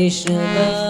遗失了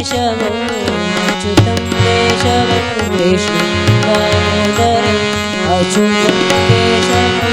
केशवं अच्युतं केशवं विष्णुं अच्युतं केशवम्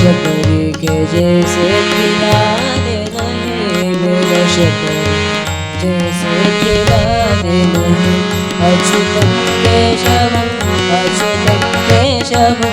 शबर के जैसे किनारे नहीं मेरा शबर जैसे किनारे नहीं। अचुत के शब के शब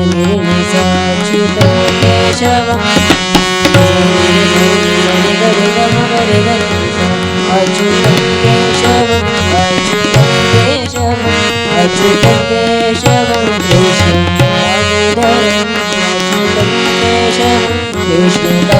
ञ्जनेन सचित केशव अच्युत केशव अच्युत केशव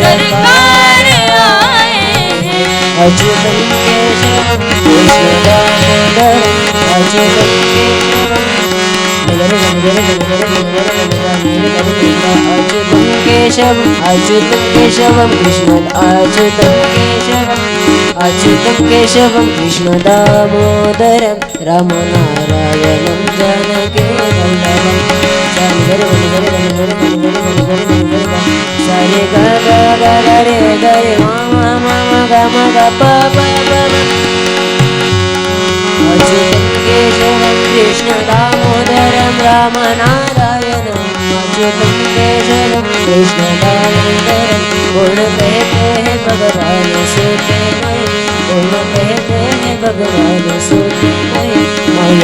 सरकार आए अजमल के अजुतम केशव अजुतम केशवम कृष्ण अजुतम केशवम अच्युतं केशवं कृष्णदामोदरं रामनारायणं जनकेरं ग ग ग ग रे ग रे मा मा मा मा ग म ग प प प म अच्युतं केशवं कृष्णदामोदरं रामनारायणम् अच्युतं केशवं कृष्णदामोदरं गुण कहते हैं भगवान नहीं गुण कहते हैं भगवान नहीं मल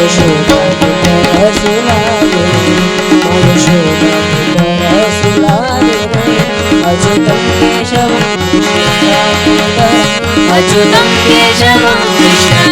Acıdım yaşamam Acıdım yaşamam Acıdım yaşamam